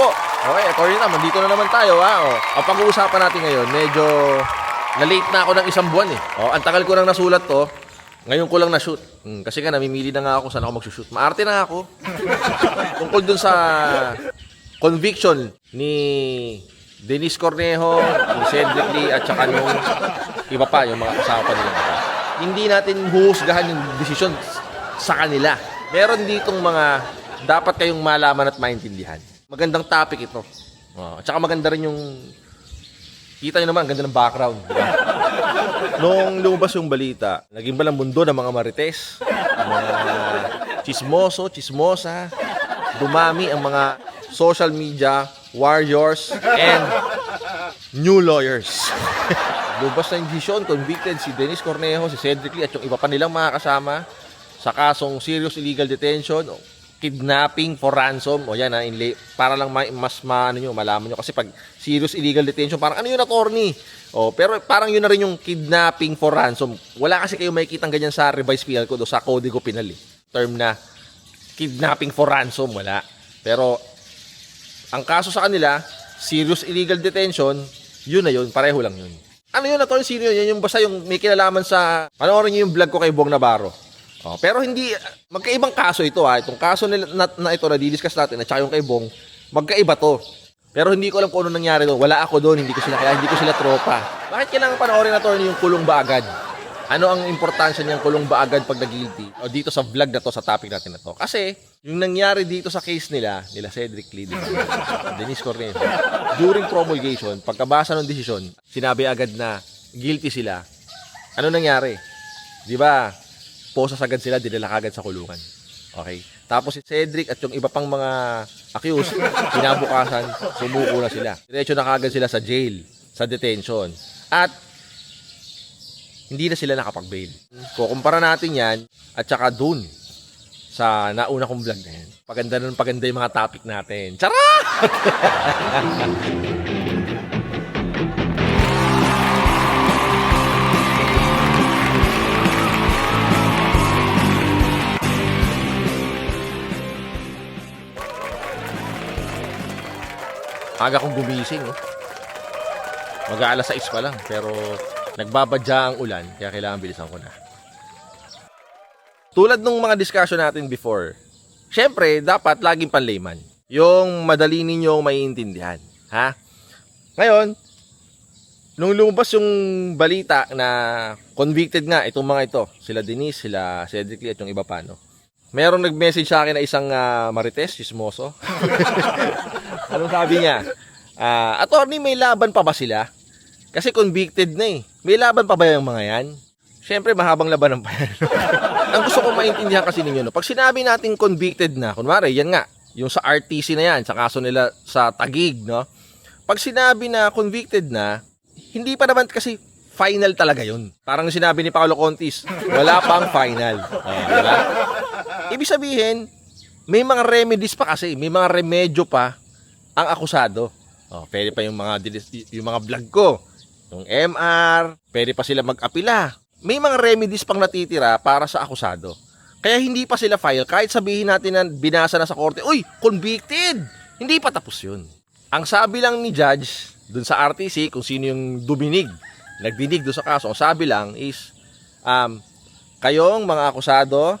po. Okay, attorney na, dito na naman tayo ha. O, ang pag-uusapan natin ngayon, medyo na-late na ako ng isang buwan eh. O, ang tagal ko nang nasulat to. Ngayon ko lang na-shoot. Hmm, kasi nga, namimili na nga ako saan ako mag-shoot. Maarte na ako. Tungkol dun sa conviction ni Denise Cornejo, ni Cedric Lee, at saka nung iba pa, yung mga kasama nila. Hindi natin huhusgahan yung desisyon sa kanila. Meron ditong mga dapat kayong malaman at maintindihan. Magandang topic ito. Oh, at saka maganda rin yung kita nyo naman, ang ganda ng background. di ba? Nung lumabas yung balita, naging balang mundo ng mga marites, mga chismoso, chismosa, dumami ang mga social media warriors and new lawyers. Lumabas na yung desisyon, convicted si Dennis Cornejo, si Cedric Lee at yung iba pa nilang mga kasama sa kasong serious illegal detention kidnapping for ransom. O yan ha, inlay, para lang ma- mas maano nyo, malaman nyo. Kasi pag serious illegal detention parang ano yun attorney? O pero parang yun na rin yung kidnapping for ransom. Wala kasi kayo makikita ganyan sa revised penal code o sa Código Penal eh. term na kidnapping for ransom wala. Pero ang kaso sa kanila serious illegal detention yun na yun pareho lang yun. Ano yun attorney? Sino yun? Yan yung basta yung may kinalaman sa panoorin nyo yung vlog ko kay Bong Navarro Oh, pero hindi magkaibang kaso ito ha. Itong kaso nila, na, na ito na didiscuss natin at saka yung kay Bong, magkaiba to. Pero hindi ko alam kung ano nangyari doon. Wala ako doon, hindi ko sila kaya, hindi ko sila tropa. Bakit kailangan panoorin na to yung kulong ba agad? Ano ang importansya niyang kulong ba agad pag nag-guilty? O dito sa vlog na to, sa topic natin na to. Kasi, yung nangyari dito sa case nila, nila Cedric Lee, Denise Cornejo, during promulgation, pagkabasa ng desisyon, sinabi agad na guilty sila. Ano nangyari? Di ba? Posas agad sila, dinala kagad sa kulungan. Okay? Tapos si Cedric at yung iba pang mga accused, kinabukasan, sumuko na sila. Diretso na kagad sila sa jail, sa detention. At hindi na sila nakapag-bail. Kukumpara natin yan at saka dun sa nauna kong vlog na yan. Paganda nun, paganda yung mga topic natin. Charot! Aga kong gumising, oh. Mag-aalas 6 pa lang, pero nagbabadya ang ulan, kaya kailangan bilisan ko na. Tulad nung mga discussion natin before, syempre, dapat laging panlayman. Yung madali ninyong maiintindihan. Ha? Ngayon, nung lumabas yung balita na convicted nga itong mga ito, sila Denise, sila Cedric Lee at yung iba pa, no? Merong nag-message sa akin na isang ah, marites, chismoso. Anong sabi niya? Ah, attorney, may laban pa ba sila? Kasi convicted na eh. May laban pa ba yung mga yan? Siyempre, mahabang labanan pa yan. Ang gusto ko maintindihan kasi ninyo, no? pag sinabi natin convicted na, kunwari, yan nga, yung sa RTC na yan, sa kaso nila sa Tagig, no? Pag sinabi na convicted na, hindi pa naman kasi final talaga yun. Parang sinabi ni Paolo Contis, wala pang final. Ah, di ba? Ibig sabihin, may mga remedies pa kasi, may mga remedyo pa ang akusado. Oh, pwede pa yung mga yung mga vlog ko, yung MR, pwede pa sila mag-apila. May mga remedies pang natitira para sa akusado. Kaya hindi pa sila file kahit sabihin natin na binasa na sa korte, uy, convicted. Hindi pa tapos 'yun. Ang sabi lang ni judge dun sa RTC kung sino yung duminig, nagdinig doon sa kaso, ang sabi lang is um, kayong mga akusado,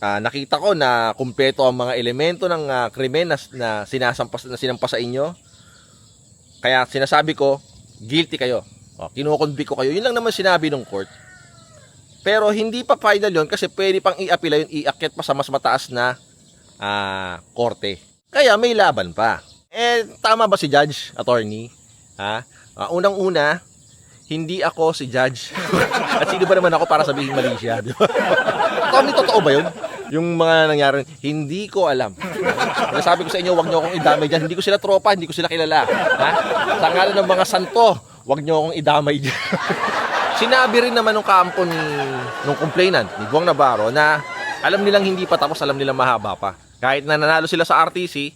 Ah, nakita ko na kumpleto ang mga elemento ng ah, krimen na, na sinasampas na sinampas sa inyo. Kaya sinasabi ko, guilty kayo. O, kinukonvict ko kayo. Yun lang naman sinabi ng court. Pero hindi pa final yon kasi pwede pang i-apila yun, iakyat pa sa mas mataas na ah, korte. Kaya may laban pa. Eh, tama ba si judge, attorney? Ha? Ah, unang-una, hindi ako si judge. At sino ba naman ako para sabihin mali siya? Tony, totoo ba yun? Yung mga nangyari, hindi ko alam. Nasabi ko sa inyo, wag niyo akong idamay dyan. Hindi ko sila tropa, hindi ko sila kilala. Ha? Sa ngalan ng mga santo, wag niyo akong idamay dyan. Sinabi rin naman ng kampo ni nung complainant, ni Buang Navarro, na alam nilang hindi pa tapos, alam nilang mahaba pa. Kahit na nanalo sila sa RTC,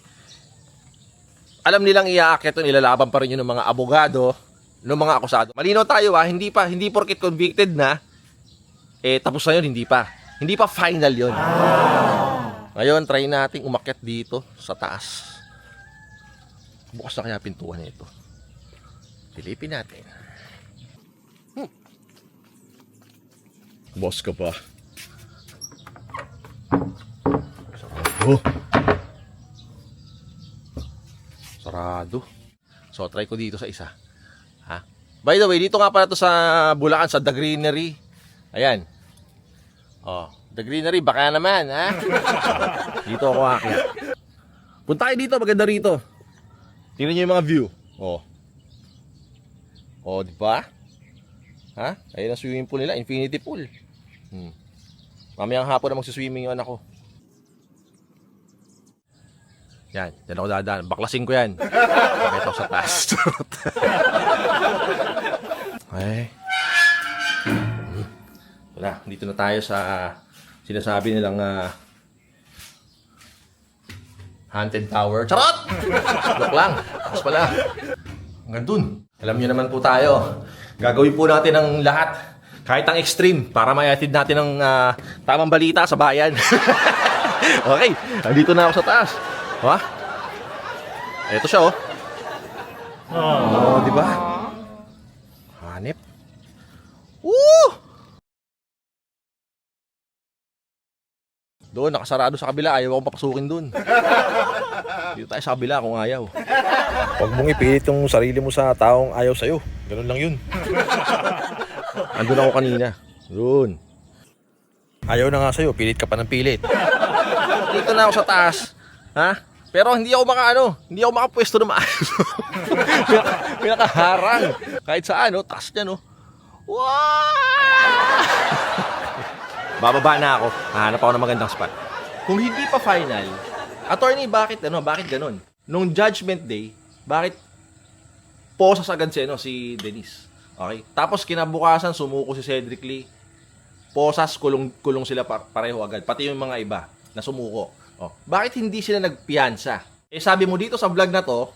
alam nilang iaakit yun, ilalaban pa rin yun ng mga abogado, ng mga akusado. Malinaw tayo ha, hindi pa, hindi porket convicted na, eh tapos na yun, hindi pa. Hindi pa final yun. Ngayon, try nating umakyat dito sa taas. Bukas na kaya pintuan nito. Silipin natin. Hmm. Boss ka pa. Sarado. Sarado. So, try ko dito sa isa. Ha? By the way, dito nga pala to sa Bulacan, sa The Greenery. Ayan. Oh, The Greenery, baka naman, ha? dito ako aakyat. Punta kayo dito, maganda rito. Tingnan niyo yung mga view. Oh. Oh, di ba? Ha? Ayun ang swimming pool nila, infinity pool. Hmm. Mamayang hapon na magsiswimming yung anak ko. Yan, yan ako dadaan. Baklasin ko yan. Pakita ko sa taas. Ay. Dito na tayo sa sinasabi nilang ah, Haunted Tower. Charot! Joke lang. Tapos pala. Hanggang dun. Alam niyo naman po tayo. Gagawin po natin ang lahat. Kahit ang extreme. Para mayatid natin ang ah, tamang balita sa bayan. okay. Nandito na ako sa taas. Ha? Ito siya, oh. Oh, di ba? Hanip. Woo! Doon, nakasarado sa kabila. Ayaw akong papasukin doon. Dito tayo sa kabila kung ayaw. Huwag mong ipilit yung sarili mo sa taong ayaw sa'yo. Ganun lang yun. Andun ako kanina. Doon. Ayaw na nga sa'yo. Pilit ka pa ng pilit. Dito na ako sa taas. Ha? Pero hindi ako maka ano, hindi ako makapwesto na maayos. Pinaka, pinakaharang. Kahit saan, no? Taas niya, no? Wow! Bababa na ako. Hanap ako ng magandang spot. Kung hindi pa final, attorney, bakit ano, bakit ganun? Nung judgment day, bakit posas agad si, ano, si Denise? Okay? Tapos kinabukasan, sumuko si Cedric Lee. Posas, kulong, kulong sila pa- pareho agad. Pati yung mga iba na sumuko. Oh, bakit hindi sila nagpiyansa? Eh sabi mo dito sa vlog na to,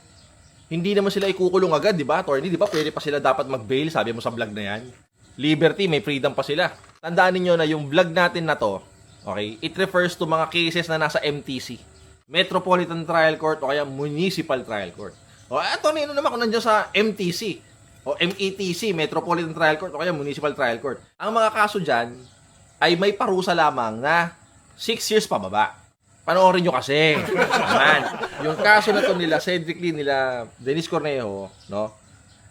hindi naman sila ikukulong agad, di ba? Attorney, di ba? Pwede pa sila dapat mag-bail, sabi mo sa vlog na yan. Liberty, may freedom pa sila. Tandaan niyo na yung vlog natin na to, okay, it refers to mga cases na nasa MTC. Metropolitan Trial Court o kaya Municipal Trial Court. O, eto ano naman kung nandiyan sa MTC o METC, Metropolitan Trial Court o kaya Municipal Trial Court. Ang mga kaso dyan ay may parusa lamang na 6 years pababa. Panoorin nyo kasi. Naman. Yung kaso na to nila, Cedric Lee, nila Dennis Cornejo, no?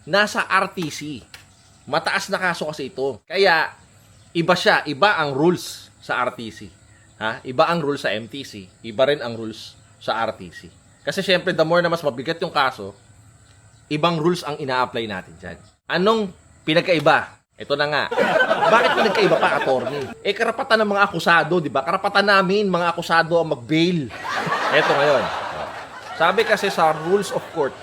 Nasa RTC. Mataas na kaso kasi ito. Kaya, iba siya. Iba ang rules sa RTC. Ha? Iba ang rules sa MTC. Iba rin ang rules sa RTC. Kasi syempre, the more na mas mabigat yung kaso, ibang rules ang ina-apply natin dyan. Anong pinagkaiba? Ito na nga. Bakit pinagkaiba pa, attorney? Eh, karapatan ng mga akusado, di ba? Karapatan namin, mga akusado, ang mag-bail. Ito ngayon. Sabi kasi sa Rules of Court,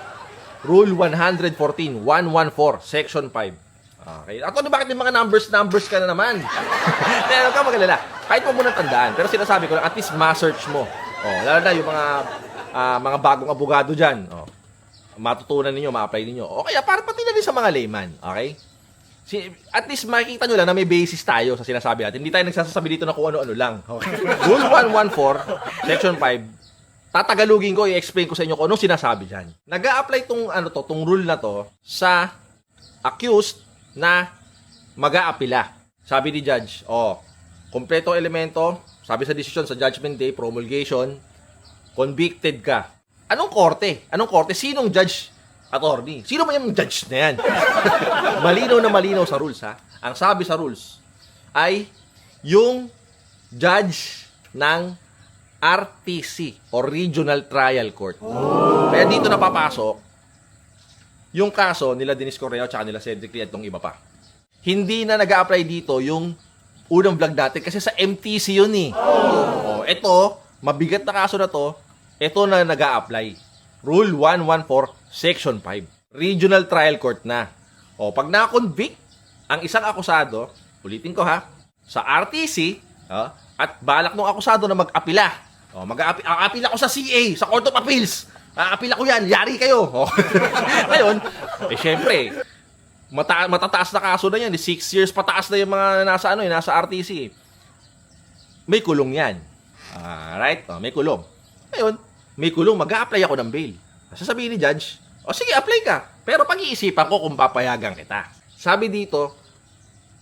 Rule 114, 114, Section 5. Okay. At ano bakit may mga numbers, numbers ka na naman? Pero ka magalala. Kahit mo muna tandaan. Pero sinasabi ko lang, at least ma-search mo. Oh, lalo na yung mga ah, mga bagong abogado dyan. Oh, matutunan ninyo, ma-apply ninyo. O kaya para pati na rin sa mga layman. Okay? Si, at least makikita nyo lang na may basis tayo sa sinasabi natin. Hindi tayo nagsasabi dito na kung ano-ano lang. Okay. Rule 114, Section 5, tatagalugin ko, i-explain ko sa inyo kung anong sinasabi dyan. nag apply tong, ano to, tong rule na to sa accused na mag-aapila. Sabi ni judge, oh, kompleto elemento, sabi sa decision sa judgment day, promulgation, convicted ka. Anong korte? Anong korte? Sinong judge? Attorney. Sino ba yung judge na yan? malinaw na malinaw sa rules, ha? Ang sabi sa rules ay yung judge ng RTC o Regional Trial Court. Kaya dito napapasok yung kaso nila Dennis Correa at nila Cedric Lee at iba pa. Hindi na nag apply dito yung unang vlog natin kasi sa MTC yun eh. Oh, ito, mabigat na kaso na to, ito na nag apply Rule 114, Section 5. Regional Trial Court na. O, pag na-convict ang isang akusado, ulitin ko ha, sa RTC, oh, at balak ng akusado na mag-apila. O, mag-apila ko sa CA, sa Court of Appeals. Aapila ko yan, yari kayo. O. Ngayon, eh syempre, mata matataas na kaso na yan. 6 years pataas na yung mga nasa ano, eh, nasa RTC. May kulong yan. Alright? O, may kulong. Ngayon, may kulong, mag apply ako ng bail. Sasabihin ni judge, o sige, apply ka. Pero pag-iisipan ko kung papayagan kita. Sabi dito,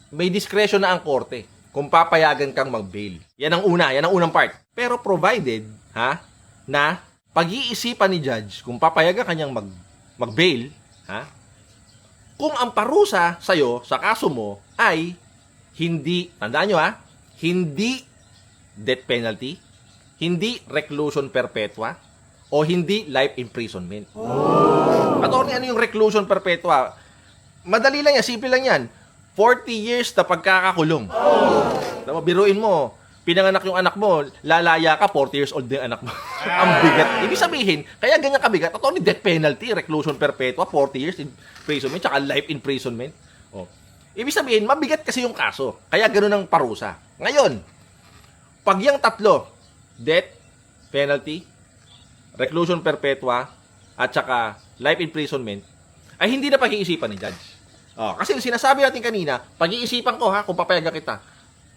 may discretion na ang korte kung papayagan kang mag-bail. Yan ang una, yan ang unang part. Pero provided, ha, na pag-iisipan ni judge kung papayagan kanyang mag mag-bail, ha? Kung ang parusa sa'yo, sa kaso mo, ay hindi, tandaan nyo ha, hindi death penalty, hindi reclusion perpetua, o hindi life imprisonment. Attorney, ano yung reclusion perpetua? Madali lang yan, simple lang yan. 40 years na pagkakakulong. Tama, biruin mo, pinanganak yung anak mo, lalaya ka, 40 years old na yung anak mo. Ang bigat. Ibig sabihin, kaya ganyan kabigat, attorney, death penalty, reclusion perpetua, 40 years imprisonment, tsaka life imprisonment. Oh. Ibig sabihin, mabigat kasi yung kaso. Kaya ganun ang parusa. Ngayon, pag yung tatlo, death penalty, reclusion perpetua, at saka life imprisonment, ay hindi na pag-iisipan ni judge. Oh, kasi sinasabi natin kanina, pag-iisipan ko ha kung papayagan kita.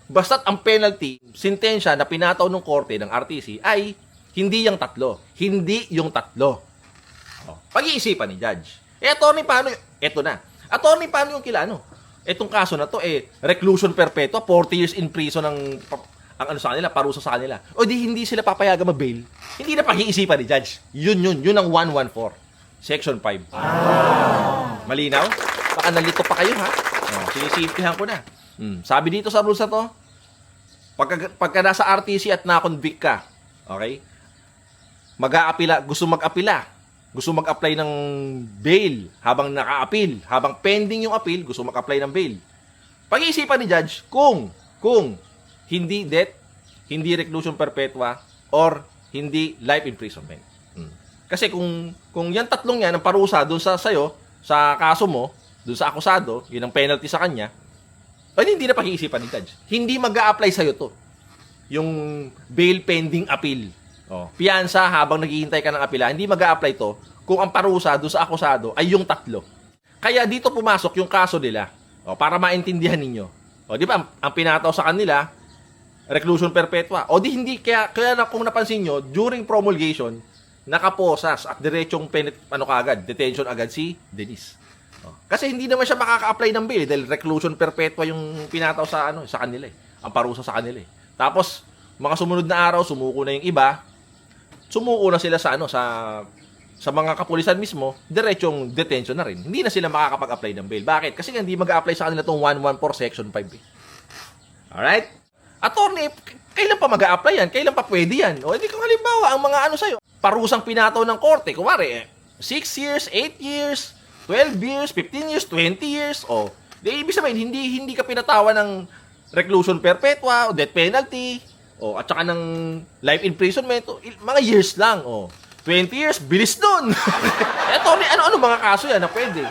Basta't ang penalty, sintensya na pinataw ng korte ng RTC ay hindi yung tatlo. Hindi yung tatlo. Oh, pag-iisipan ni judge. Eh, attorney, paano? y- Eto na. Attorney, paano yung kila, ano? Etong kaso na to, eh, reclusion perpetua, 40 years in prison ang, ang ano sa kanila, parusa sa kanila. O di hindi sila papayagan mag-bail. Hindi na pag-iisipan ni judge. Yun, yun. Yun ang 114. Section 5. Malinaw? Baka nalito pa kayo, ha? Oh, sinisiptihan ko na. Hmm. Sabi dito sa rules na to, pagka, pagka nasa RTC at na-convict ka, okay? Mag-aapila, gusto mag-apila, gusto mag-apply ng bail habang naka-appeal, habang pending yung appeal, gusto mag-apply ng bail. Pag-iisipan ni judge kung kung hindi death, hindi reclusion perpetua or hindi life imprisonment. Hmm. Kasi kung kung yan tatlong yan ang parusa doon sa sayo, sa kaso mo, doon sa akusado, yun ang penalty sa kanya, ay hindi na pag-iisipan ni judge. Hindi mag-a-apply sa'yo to. Yung bail pending appeal. Oh. Piyansa habang naghihintay ka ng apila, hindi mag apply to kung ang parusa doon sa akusado ay yung tatlo. Kaya dito pumasok yung kaso nila. Oh, para maintindihan ninyo. Oh, di ba ang, pinataw sa kanila reclusion perpetua. O di hindi kaya kaya na kung napansin nyo, during promulgation, nakaposas at diretsong penet, ano kaagad, detention agad si Denise. Oh. Kasi hindi naman siya makaka-apply ng bail dahil reclusion perpetua yung pinataw sa ano sa kanila eh. Ang parusa sa kanila eh. Tapos mga sumunod na araw sumuko na yung iba. Sumuko na sila sa ano sa sa mga kapulisan mismo, diretsong detention na rin. Hindi na sila makakapag-apply ng bail. Bakit? Kasi hindi mag-apply sa kanila tong 114 section 5. Eh. Alright? Attorney, kailan pa mag-a-apply yan? Kailan pa pwede yan? O hindi kung halimbawa, ang mga ano sa'yo, parusang pinataw ng korte, kumari, eh, 6 years, 8 years, 12 years, 15 years, 20 years, o, di ibig sabihin, hindi, hindi ka pinatawa ng reclusion perpetua, o death penalty, o, at saka ng life imprisonment, o, il- mga years lang, o. 20 years, bilis nun. Tony, ano-ano mga kaso yan na pwede?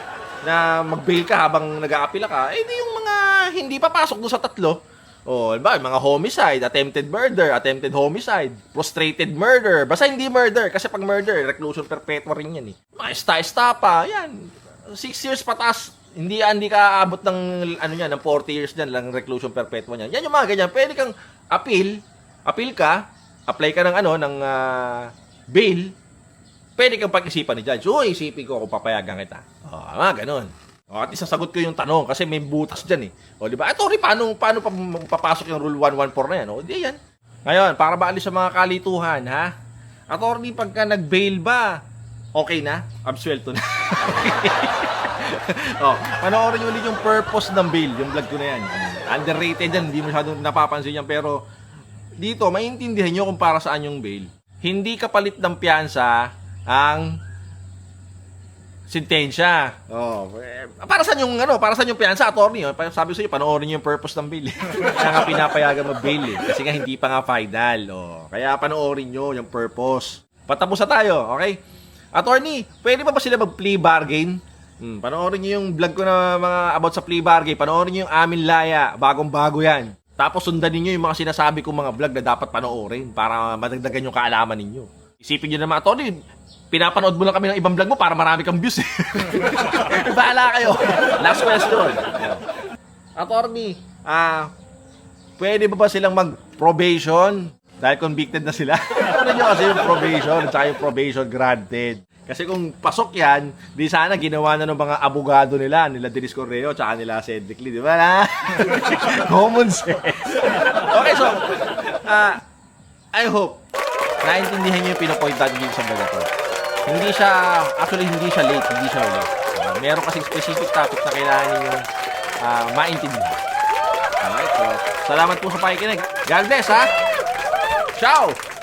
Na mag-bail ka habang nag-aapila ka, eh di yung mga hindi papasok doon sa tatlo. O, ba, mga homicide, attempted murder, attempted homicide, prostrated murder. Basta hindi murder, kasi pag murder, reclusion perpetua rin yan eh. Mga esta pa, yan. 6 years patas, hindi hindi ka aabot ng ano yan, ng 40 years diyan lang reclusion perpetua niyan. Yan yung mga ganyan. Pwede kang appeal, appeal ka, apply ka ng ano ng ah, bail, pwede kang pag-isipan ni judge. Uy, isipin ko kung papayagan kita. O, oh, mga ganun. O, at isasagot ko yung tanong kasi may butas dyan eh. O, di ba? Ito rin, paano, paano pa papasok yung rule 114 na yan? O, di yan. Ngayon, para maalis sa mga kalituhan, ha? Attorney, pagka nag-bail ba, okay na? Absuelto na. oh, panoorin nyo ulit yung purpose ng bail, yung vlog ko na yan. Underrated yan, hindi masyadong napapansin yan, pero dito, maintindihan nyo kung para saan yung bail. Hindi kapalit ng piyansa ang sintensya. Oh, eh, para saan yung ano, para saan yung piyansa attorney? Oh? Sabi ko sa inyo, panoorin niyo yung purpose ng bail. kaya nga pinapayagan mag-bail eh. Kasi nga hindi pa nga final. Oh, kaya panoorin niyo yung purpose. Patapos na tayo, okay? Attorney, pwede ba ba sila mag-plea bargain? Hmm, panoorin niyo yung vlog ko na mga about sa plea bargain. Panoorin niyo yung Amin Laya. Bagong-bago yan. Tapos sundan niyo yung mga sinasabi kong mga vlog na dapat panoorin para madagdagan yung kaalaman ninyo. Isipin niyo naman, Tony, pinapanood mo lang kami ng ibang vlog mo para marami kang views eh. Bahala kayo. Last question. Attorney, ah, pwede ba ba silang mag-probation dahil convicted na sila? ano nyo kasi yung probation at yung probation granted. Kasi kung pasok yan, di sana ginawa na ng mga abogado nila, nila Dennis Correo, tsaka nila Cedric Lee, di ba na? Common sense. okay, so, ah, I hope, naintindihan niyo yung pinapoint natin dito sa vlog to. Hindi siya, actually hindi siya late, hindi siya late. Uh, meron kasing specific topic na kailangan niyo uh, maintindihan. Alright, so, salamat po sa pakikinig. God bless, ha? Ciao!